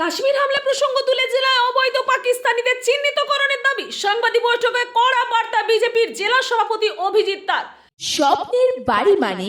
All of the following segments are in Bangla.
কাশ্মীর হামলা প্রসঙ্গ তুলে জেলায় অবৈধ পাকিস্তানিদের চিহ্নিতকরণের দাবি। সাংবাদিক বৈঠকে কড়া বার্তা বিজেপির জেলা সভাপতি অভিজিৎ তার। স্বপ্নের বাড়ি মানে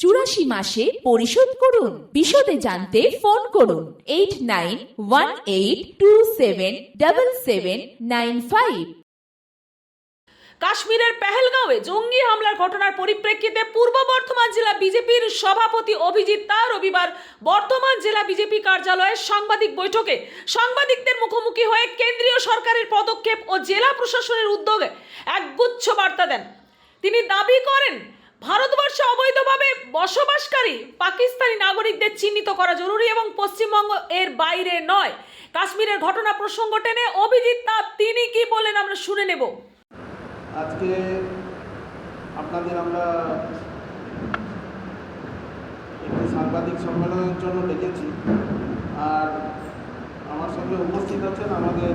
চুরাশি মাসে পরিশোধ করুন। বিশদে জানতে ফোন করুন eight nine one eight two seven double seven nine five. কাশ্মীরের পেহেলগাঁওয়ে জঙ্গি হামলার ঘটনার পরিপ্রেক্ষিতে পূর্ব বর্ধমান জেলা বিজেপির সভাপতি অভিজিৎ তা রবিবার বর্ধমান জেলা বিজেপি কার্যালয়ে সাংবাদিক বৈঠকে সাংবাদিকদের মুখোমুখি হয়ে কেন্দ্রীয় সরকারের পদক্ষেপ ও জেলা প্রশাসনের উদ্যোগে একগুচ্ছ বার্তা দেন। তিনি দাবি করেন ভারতবর্ষে অবৈধভাবে বসবাসকারী পাকিস্তানি নাগরিকদের চিহ্নিত করা জরুরি এবং পশ্চিমবঙ্গ এর বাইরে নয়। কাশ্মীরের ঘটনা প্রসঙ্গ টেনে অভিজিৎ তা তিনি কি বলেন আমরা শুনে নেব। আজকে আপনাদের আমরা একটি সাংবাদিক সম্মেলনের জন্য ডেকেছি। আর আমার সঙ্গে উপস্থিত আছেন আমাদের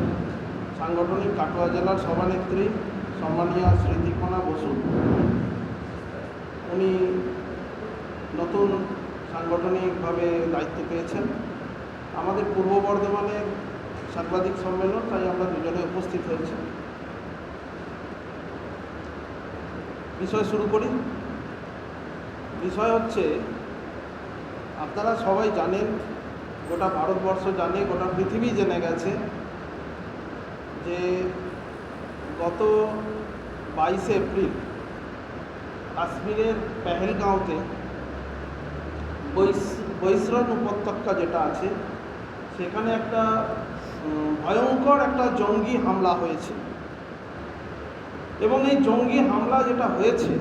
সাংগঠনিক কাটোয়া জেলার সভানেত্রী সম্মানীয় স্মৃতিকণা বসু। উনি নতুন সাংগঠনিকভাবে দায়িত্ব পেয়েছেন। আমাদের পূর্ব বর্ধমানের সাংবাদিক সম্মেলন তাই আমরা দুজনে উপস্থিত হয়েছি। বিষয় শুরু করি। বিষয় হচ্ছে, আপনারা সবাই জানেন, গোটা ভারতবর্ষ জানে, গোটা পৃথিবী জেনে গেছে যে গত বাইশে এপ্রিল কাশ্মীরের পেহেলগাঁওতে বৈশ বৈশ্রণ উপত্যকা যেটা আছে, সেখানে একটা ভয়ঙ্কর একটা জঙ্গি হামলা হয়েছে। এবং এই জঙ্গি হামলা যেটা হয়েছে,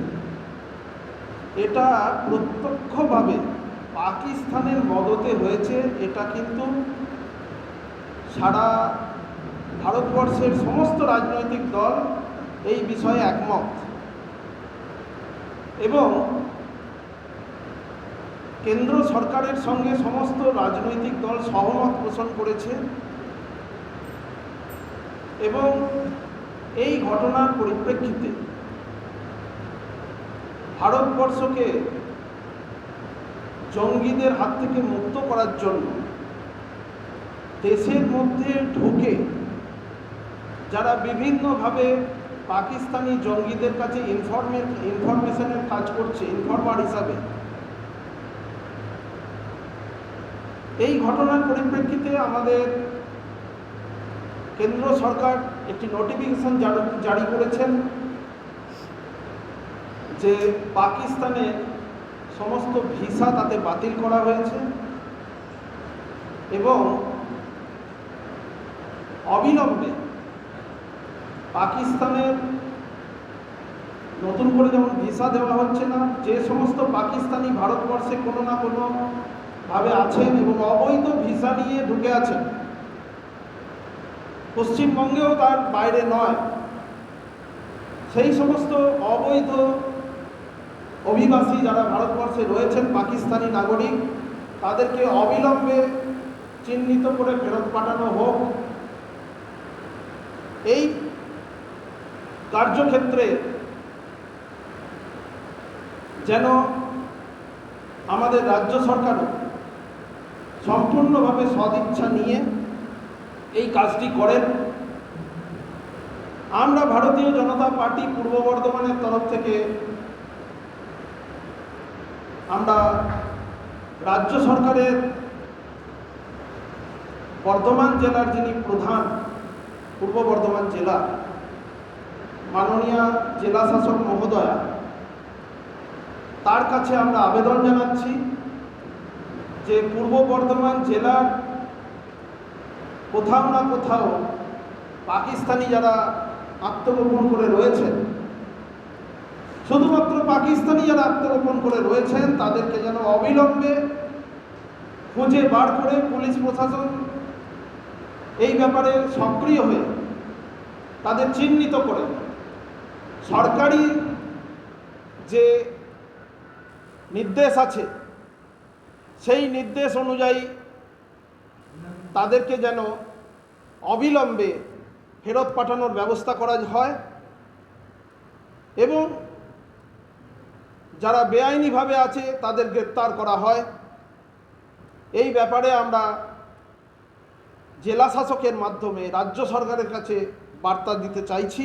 এটা প্রত্যক্ষভাবে পাকিস্তানের মদতে হয়েছে, এটা কিন্তু সারা ভারতবর্ষের সমস্ত রাজনৈতিক দল এই বিষয়ে একমত। এবং কেন্দ্র সরকারের সঙ্গে সমস্ত রাজনৈতিক দল সহমত পোষণ করেছে এবং এই ঘটনার পরিপ্রেক্ষিতে ভারতবর্ষকে জঙ্গিদের হাত থেকে মুক্ত করার জন্য দেশের মধ্যে ঢুকে যারা বিভিন্নভাবে পাকিস্তানি জঙ্গিদের কাছে ইনফরমে ইনফরমেশনের কাজ করছে ইনফরমার হিসাবে। এই ঘটনার পরিপ্রেক্ষিতে আমাদের কেন্দ্র সরকার একটি নোটিফিকেশন জারি করেছেন যে পাকিস্তানে সমস্ত ভিসা তাতে বাতিল করা হয়েছে এবং অবিলম্বে পাকিস্তানের নতুন করে যেমন ভিসা দেওয়া হচ্ছে না, যে সমস্ত পাকিস্তানি ভারতবর্ষে কোনো না কোনো ভাবে আছেন এবং অবৈধ ভিসা নিয়ে ঢুকে আছেন, পশ্চিমবঙ্গেও তার বাইরে নয়। সেই সমস্ত অবৈধ অভিবাসী যারা ভারতবর্ষে রয়েছেন, পাকিস্তানি নাগরিক, তাদেরকে অবিলম্বে চিহ্নিত করে ফেরত পাঠানো হোক। এই কার্যক্ষেত্রে যেন আমাদের রাজ্য সরকারও সম্পূর্ণভাবে সদিচ্ছা নিয়ে এই কাজটি করেন। আমরা ভারতীয় জনতা পার্টি পূর্ব বর্ধমানের তরফ থেকে আমরা রাজ্য সরকারের বর্ধমান জেলার যিনি প্রধান, পূর্ব বর্ধমান জেলা মাননীয় জেলা শাসক মহোদয়া, তার কাছে আমরা আবেদন জানাচ্ছি যে পূর্ব বর্ধমান জেলার কোথাও না কোথাও পাকিস্তানি যারা আত্মগোপন করে রয়েছেন, শুধুমাত্র পাকিস্তানি যারা আত্মগোপন করে রয়েছেন, তাদেরকে যেন অবিলম্বে খুঁজে বার করে পুলিশ প্রশাসন এই ব্যাপারে সক্রিয় হয়ে তাদের চিহ্নিত করে সরকারি যে নির্দেশ আছে, সেই নির্দেশ অনুযায়ী তাদেরকে যেন অবিলম্বে ফেরত পাঠানোর ব্যবস্থা করা হয় এবং যারা বেআইনিভাবে আছে তাদের গ্রেপ্তার করা হয়। এই ব্যাপারে আমরা জেলা শাসকের মাধ্যমে রাজ্য সরকারের কাছে বার্তা দিতে চাইছি।